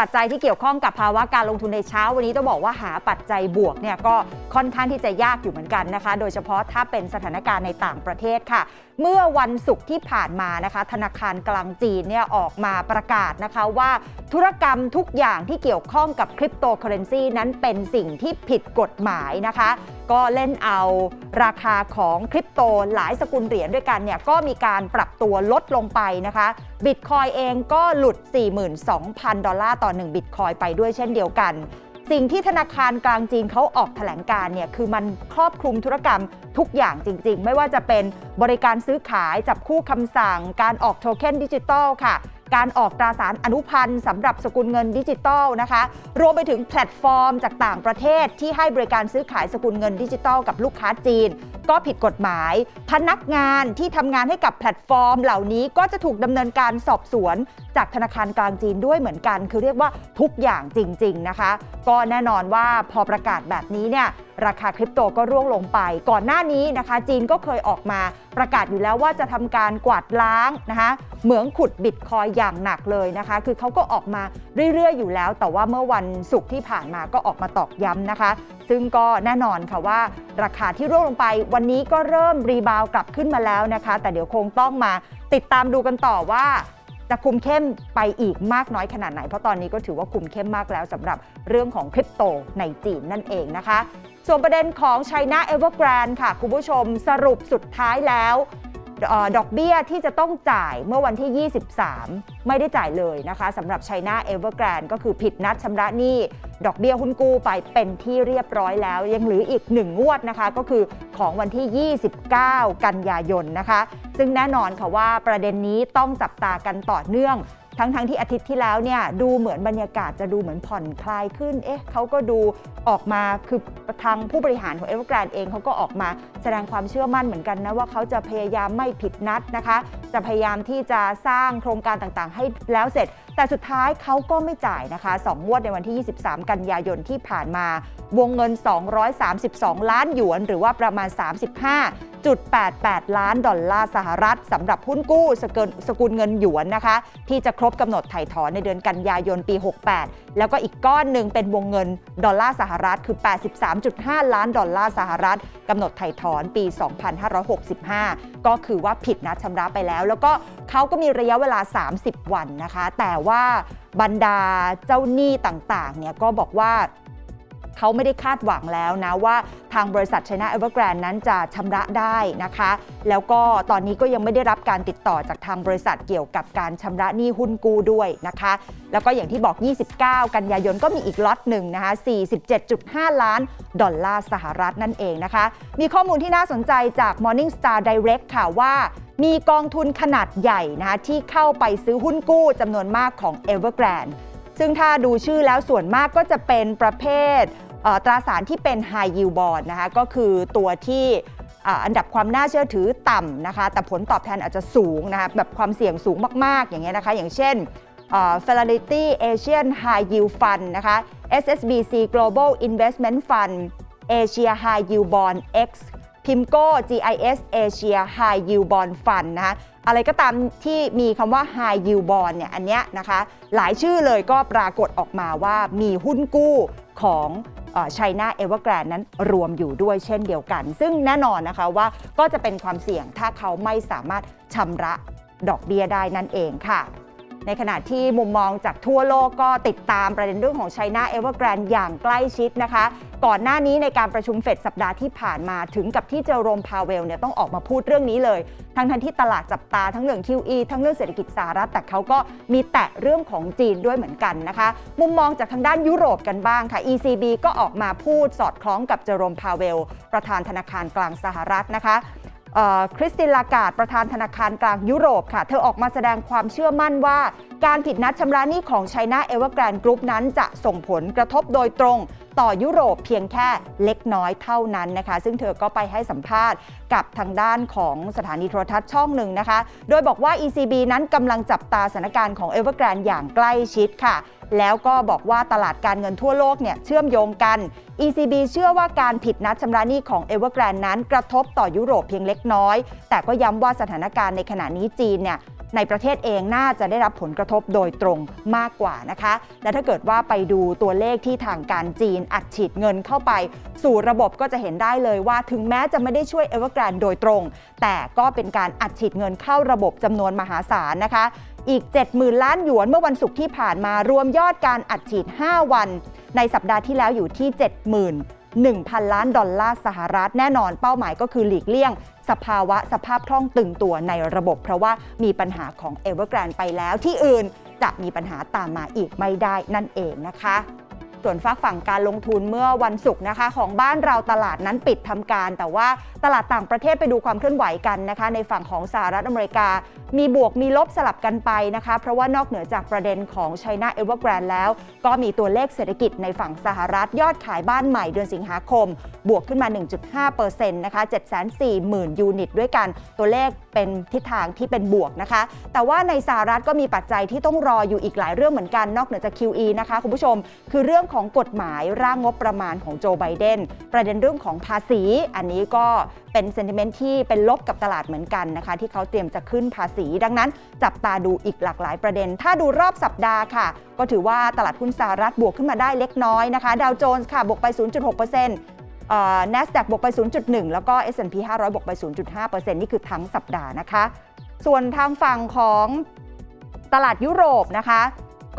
ปัจจัยที่เกี่ยวข้องกับภาวะการลงทุนในเช้าวันนี้ต้องบอกว่าหาปัจจัยบวกเนี่ยก็ค่อนข้างที่จะยากอยู่เหมือนกันนะคะ โดยเฉพาะถ้าเป็นสถานการณ์ในต่างประเทศค่ะ เมื่อวันศุกร์ที่ผ่านมานะคะ ธนาคารกลางจีนเนี่ยออกมาประกาศนะคะว่าธุรกรรมทุกอย่างที่เกี่ยวข้องกับคริปโตเคอเรนซีนั้นเป็นสิ่งที่ผิดกฎหมายนะคะ ก็เล่นเอาราคาของคริปโตหลายสกุลเหรียญด้วยกันเนี่ยก็มีการปรับตัวลดลงไปนะคะบิตคอยเองก็หลุด 42,000 ดอลลาร์ต่อ 1 บิตคอยไปด้วยเช่นเดียวกัน สิ่งที่ธนาคารกลางจีนเขาออกแถลงการเนี่ยคือมันครอบคลุมธุรกรรมทุกอย่างจริง ๆ ไม่ว่าจะเป็นบริการซื้อขายจับคู่คำสั่ง การออกโทเค็นดิจิตอลค่ะ การออกตราสารอนุพันธ์สำหรับสกุลเงินดิจิตอลนะคะ รวมไปถึงแพลตฟอร์มจากต่างประเทศที่ให้บริการซื้อขายสกุลเงินดิจิตอลกับลูกค้าจีน ก็ผิดกฎหมาย พนักงานที่ทำงานให้กับแพลตฟอร์ม เหล่านี้ก็จะถูกดำเนินการสอบสวน จากธนาคารกลางจีนด้วยเหมือนกัน คือเรียกว่าทุกอย่างจริง ๆ นะคะ ก็แน่นอนว่าพอประกาศแบบนี้เนี่ย ราคาคริปโตก็ร่วงลงไป ก่อนหน้านี้นะคะ จีนก็เคยออกมาประกาศอยู่แล้วว่าจะทำการกวาดล้างนะคะเหมืองขุดบิตคอยอย่างหนักเลยนะคะ คือเขาก็ออกมาเรื่อยๆ อยู่แล้ว แต่ว่าเมื่อวันศุกร์ที่ผ่านมาก็ออกมาตอกย้ำนะคะ ซึ่งก็แน่นอนค่ะว่า ราคาที่ร่วงลงไป วันนี้ก็เริ่มรีบาวกลับขึ้นมาแล้วนะคะ แต่เดี๋ยวคงต้องมาติดตามดูกันต่อว่าจะคุมเข้มไปอีกมากน้อยขนาดไหน เพราะตอนนี้ก็ถือว่าคุมเข้มมากแล้วสำหรับเรื่องของคริปโตในจีนนั่นเองนะคะ ส่วนประเด็นของ China Evergrande ค่ะ คุณผู้ชมสรุปสุดท้ายแล้วดอกเบี้ยที่จะต้องจ่ายเมื่อวันที่ 23 ไม่ได้จ่ายเลยนะคะสำหรับ China Evergrande ก็คือผิดนัดชำระหนี้ดอกเบี้ยหุ้นกู้ไปเป็นที่เรียบร้อยแล้ว ยังเหลืออีก 1 งวดนะคะ ก็คือของวันที่ 29 กันยายนนะคะ ซึ่งแน่นอนค่ะว่าประเด็นนี้ต้องจับตากันต่อเนื่อง ทั้งๆทที่อาทิตย์ที่แล้วเนี่ยดูเหมือนบรรยากาศจะดูเหมือนผ่อนคลายขึ้น เอ๊ะเขาก็ดูออกมาคือทางผู้บริหารของเอเวอร์แกรนเองเขาก็ออกมาแสดงความเชื่อมั่นเหมือนกันนะว่าเขาจะพยายามไม่ผิดนัดนะคะ จะพยายามที่จะสร้างโครงการต่างๆ ให้แล้วเสร็จแต่สุดท้ายเขาก็ไม่จ่ายนะคะ 2 งวดในวันที่ 23 กันยายนที่ผ่านมา วงเงิน 232 ล้านหยวน หรือว่าประมาณ 35.88 ล้านดอลลาร์สหรัฐสำหรับหุ้นกู้สกุลสกุลเงินหยวนนะคะ ที่จะครบกำหนดไถ่ถอนในเดือนกันยายนปี 68 แล้วก็อีกก้อนหนึ่งเป็นวงเงินดอลลาร์สหรัฐคือ 83.5 ล้านดอลลาร์สหรัฐกำหนดไถ่ถอนปี 2565 ก็คือว่าผิดนัดชำระไปแล้ว แล้วก็เขาก็มีระยะเวลา 30 วันนะคะ แต่ว่าบรรดาเจ้าหนี้ต่างๆเนี่ยก็บอกว่า เขาไม่ได้คาดหวังแล้วนะว่าทางบริษัท China Evergrande นั้นจะชำระได้นะคะ แล้วก็ตอนนี้ก็ยังไม่ได้รับการติดต่อจากทางบริษัทเกี่ยวกับการชำระหนี้หุ้นกู้ด้วยนะคะ แล้วก็อย่างที่บอก 29 กันยายนก็มีอีกล็อตหนึ่งนะคะ 47.5 ล้านดอลลาร์สหรัฐนั่นเองนะคะ มีข้อมูลที่น่าสนใจจาก Morningstar Direct ค่ะว่ามีกองทุนขนาดใหญ่นะคะที่เข้าไปซื้อหุ้นกู้จำนวนมากของ Evergrande ซึ่งถ้าดูชื่อแล้วส่วนมากก็จะเป็นประเภทเตราสารที่เป็น High Yield Bond นะคะก็คือตัวที่อันดับความน่าเชื่อถือต่ำนะคะแต่ผลตอบแทนอาจจะสูงนะคะแบบความเสี่ยงสูงมาก ๆ อย่างเงี้ยนะคะ อย่างเช่นเอ่อ Fidelity Asian High Yield Fund นะคะ SSBC Global Investment Fund Asia High Yield Bond X PIMCO GIS Asia High Yield Bond Fund นะคะ อะไรก็ตามที่มีคำว่า High Yield Bond เนี่ยอันเนี้ยนะคะ หลายชื่อเลยก็ปรากฏออกมาว่ามีหุ้นกู้ของชัยนาเอเวอร์แกรนนั้นรวมอยู่ด้วยเช่นเดียวกัน ซึ่งแน่นอนนะคะว่าก็จะเป็นความเสี่ยงถ้าเขาไม่สามารถชำระดอกเบี้ยได้นั่นเองค่ะ ในขณะที่มุมมองจากทั่วโลกก็ติดตามประเด็นเรื่องของ China Evergrande อย่างใกล้ชิดนะคะ ก่อนหน้านี้ในการประชุมเฟดสัปดาห์ที่ผ่านมาถึงกับที่เจอโรมพาเวลเนี่ยต้องออกมาพูดเรื่องนี้เลย ทั้งทันที่ตลาดจับตาทั้งเรื่อง QE ทั้งเรื่องเศรษฐกิจสหรัฐ แต่เขาก็มีแตะเรื่องของจีนด้วยเหมือนกันนะคะ มุมมองจากทางด้านยุโรปกันบ้างค่ะ ECB ก็ออกมาพูดสอดคล้องกับเจอโรมพาเวลประธานธนาคารกลางสหรัฐนะคะ คริสตินลากาดประธานธนาคารกลางยุโรปค่ะ เธอออกมาแสดงความเชื่อมั่นว่า การผิดนัดชำระหนี้ของไชน่าเอเวอร์แกรนด์กรุ๊ปนั้นจะส่งผลกระทบโดยตรง ต่อยุโรปเพียงแค่เล็กน้อยเท่านั้นนะคะ ซึ่งเธอก็ไปให้สัมภาษณ์กับทางด้านของสถานีโทรทัศน์ช่องหนึ่งนะคะ โดยบอกว่า ECB นั้นกำลังจับตาสถานการณ์ของ Evergrande อย่างใกล้ชิดค่ะ แล้วก็บอกว่าตลาดการเงินทั่วโลกเนี่ยเชื่อมโยงกัน ECB เชื่อว่าการผิดนัดชำระหนี้ของ Evergrande นั้นกระทบต่อยุโรปเพียงเล็กน้อย แต่ก็ย้ำว่าสถานการณ์ในขณะนี้จีนเนี่ย ในประเทศเองน่าจะได้รับผลกระทบโดยตรงมากกว่านะคะ และถ้าเกิดว่าไปดูตัวเลขที่ทางการจีนอัดฉีดเงินเข้าไป สู่ระบบก็จะเห็นได้เลยว่าถึงแม้จะไม่ได้ช่วยเอเวอร์แกรนโดยตรง แต่ก็เป็นการอัดฉีดเงินเข้าระบบจำนวนมหาศาลนะคะอีก 70,000 ล้านหยวนเมื่อวันศุกร์ที่ผ่านมารวมยอดการอัดฉีด 5 วัน ในสัปดาห์ที่แล้วอยู่ที่ 70,000 1,000 ล้านดอลลาร์สหรัฐแน่นอนเป้าหมายก็คือหลีกเลี่ยง สภาวะสภาพคล่องตึงตัวในระบบ เพราะว่ามีปัญหาของเอเวอร์แกรนไปแล้วที่อื่นจะมีปัญหาตามมาอีกไม่ได้นั่นเองนะคะ ส่วนฝากฝั่งการลงทุนเมื่อวันศุกร์นะคะ ของบ้านเราตลาดนั้นปิดทำการ แต่ว่าตลาดต่างประเทศไปดูความเคลื่อนไหวกันนะคะ ในฝั่งของสหรัฐอเมริกา มีบวกมีลบสลับกันไปนะคะ เพราะว่านอกเหนือจากประเด็นของ China Evergrande แล้ว ก็มีตัวเลขเศรษฐกิจในฝั่งสหรัฐยอดขายบ้านใหม่เดือนสิงหาคม บวกขึ้นมา 1.5%นะคะ740,000 ยูนิตด้วยกันตัวเลขเป็นทิศทางที่เป็นบวกนะคะ แต่ว่าในสหรัฐก็มีปัจจัยที่ต้องรออยู่อีกหลายเรื่องเหมือนกันนอกเหนือจาก QE นะคะคุณผู้ชม คือเรื่องของกฎหมายร่างงบประมาณของโจไบเดนประเด็นเรื่องของภาษี อันนี้ก็เป็นเซนติเมนต์ที่เป็นลบกับตลาดเหมือนกันนะคะ ที่เขาเตรียมจะขึ้นภาษี ดังนั้นจับตาดูอีกหลากหลายประเด็น ถ้าดูรอบสัปดาห์ค่ะ ก็ถือว่าตลาดหุ้นสหรัฐบวกขึ้นมาได้เล็กน้อยนะคะ ดาวโจนส์ค่ะบวกไป 0.6% เอ่อ NASDAQ บวกไป 0.1 แล้วก็ S&P 500 บวกไป 0.5%นี่คือทั้งสัปดาห์นะคะ ส่วนทางฝั่งของตลาดยุโรปนะคะ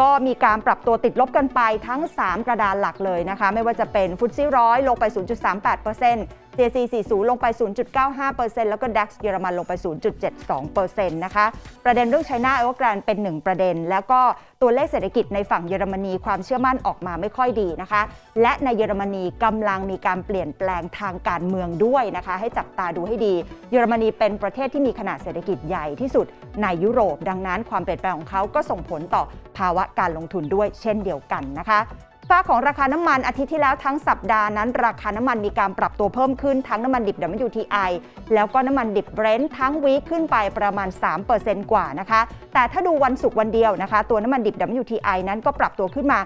ก็มีการปรับตัวติดลบกันไปทั้ง 3 กระดานหลักเลยนะคะ ไม่ว่าจะเป็นฟุตซี่ร้อยลงไป 0.38% CAC 40 ลงไป 0.95%แล้วก็ DAX เยอรมันลงไป 0.72%นะคะ ประเด็นเรื่องไชน่าเอเวอร์แกรนเป็น 1 ประเด็น แล้วก็ตัวเลขเศรษฐกิจในฝั่งเยอรมนีความเชื่อมั่นออกมาไม่ค่อยดีนะคะ และในเยอรมนีกำลังมีการเปลี่ยนแปลงทางการเมืองด้วยนะคะ ให้จับตาดูให้ดี เยอรมนีเป็นประเทศที่มีขนาดเศรษฐกิจใหญ่ที่สุดในยุโรป ดังนั้นความเปลี่ยนแปลงของเขาก็ส่งผลต่อภาวะการลงทุนด้วยเช่นเดียวกันนะคะ ฝ้าของราคาน้ำมันอาทิตย์ที่แล้วทั้งสัปดาห์นั้น ราคาน้ำมันมีการปรับตัวเพิ่มขึ้นทั้งน้ำมันดิบ WTI แล้วก็น้ำมันดิบเบรนท์ทั้งวีคขึ้นไปประมาณ 3%กว่านะคะ แต่ถ้าดูวันศุกร์วันเดียวนะคะ ตัวน้ำมันดิบ WTI นั้นก็ปรับตัวขึ้นมา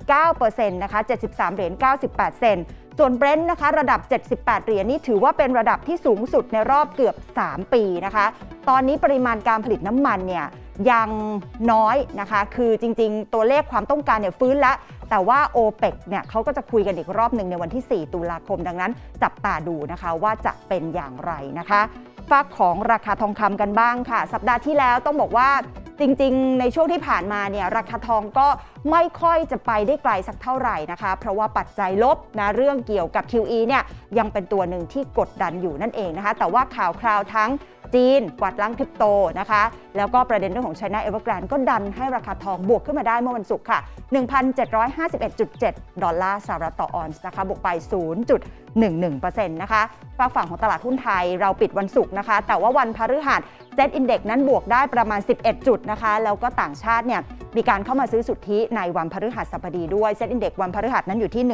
0.9%นะคะ 73 เหรียญ 98 เซนต์ส่วนเบรนท์นะคะระดับ 78 เหรียญนี่ถือว่าเป็นระดับที่สูงสุดในรอบเกือบ 3 ปีนะคะ ตอนนี้ปริมาณการผลิตน้ำมันเนี่ย ยังน้อยนะคะ คือจริงๆ ตัวเลขความต้องการเนี่ยฟื้นแล้ว แต่ว่า o p e ปเนี่ยเขาก็จะคุยกันอีกรอบหนึ่งในวันที่ 4 ตุลาคมดังนั้น จับตาดูนะคะว่าจะเป็นอย่างไรนะคะฝากของราคาทองคำกันบ้างค่ะ สัปดาห์ที่แล้วต้องบอกว่าจริงๆ ในช่วงที่ผ่านมาเนี่ยราคาทองก็ไม่ค่อยจะไปได้ไกลสักเท่าไหร่นะคะ เพราะว่าปัจจัยลบนะเรื่องเกี่ยวกับ QE เนี่ยยังเป็นตัวหนึ่งที่กดดันอยู่นั่นเองนะคะ แต่ว่าข่าวคราวทั้งจีนกวาดล้างคริปโตนะคะแล้วก็ประเด็นเรื่องของ China Evergrande ก็ดันให้ราคาทองบวกขึ้นมาได้เมื่อวันศุกร์ค่ะ 1,751.7 ดอลลาร์สหรัฐต่อออนซ์นะคะ บวกไป 0.11%นะคะฝากฝั่งของตลาดหุ้นไทยเราปิดวันศุกร์นะคะ แต่ว่าวันพฤหัสเซ็ตอินเด็กนั้นบวกได้ประมาณ 11 จุดนะคะ แล้วก็ต่างชาติเนี่ยมีการเข้ามาซื้อสุทธิในวันพฤหัสบดีด้วยเซ็ตอินเด็กวันพฤหัสนั้นอยู่ที่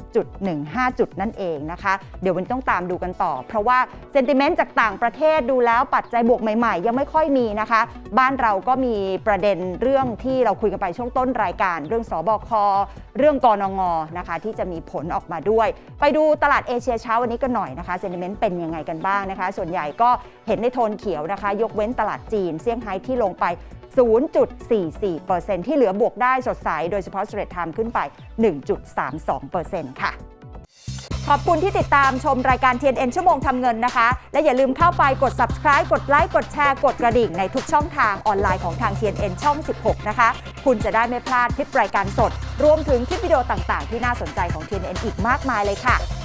1,631.15 จุดนั่นเองนะคะ เดี๋ยววันนี้ต้องตามดูกันต่อ เพราะว่าเซนติเมนต์จากต่างประเทศดูแล้วปัจจัยบวกใหม่ๆยังไม่ค่อยมีนะคะ บ้านเราก็มีประเด็นเรื่องที่เราคุยกันไปช่วงต้นรายการ เรื่องสบค เรื่องกรนงนะคะ ที่จะมีผลออกมาด้วย ไปดูตลาดเอเชียเช้าวันนี้กันหน่อยนะคะเซนิเมนต์เป็นยังไงกันบ้างนะคะ ส่วนใหญ่ก็เห็นในโทนเขียวนะคะ ยกเว้นตลาดจีนเซี่ยงไฮ้ที่ลงไป 0.44%ที่เหลือบวกได้สดใส โดยเฉพาะ Straight Time ขึ้นไป 1.32%ค่ะ ขอบคุณที่ติดตามชมรายการ TNN ชั่วโมงทำเงินนะคะ และอย่าลืมเข้าไปกด subscribe กดไลค์กดแชร์กดกระดิ่งในทุกช่องทางออนไลน์ของทาง TNN ช่อง 16 นะคะ คุณจะได้ไม่พลาดคลิปรายการสด รวมถึงคลิปวิดีโอต่างๆ ที่น่าสนใจของ TNN อีกมากมายเลยค่ะ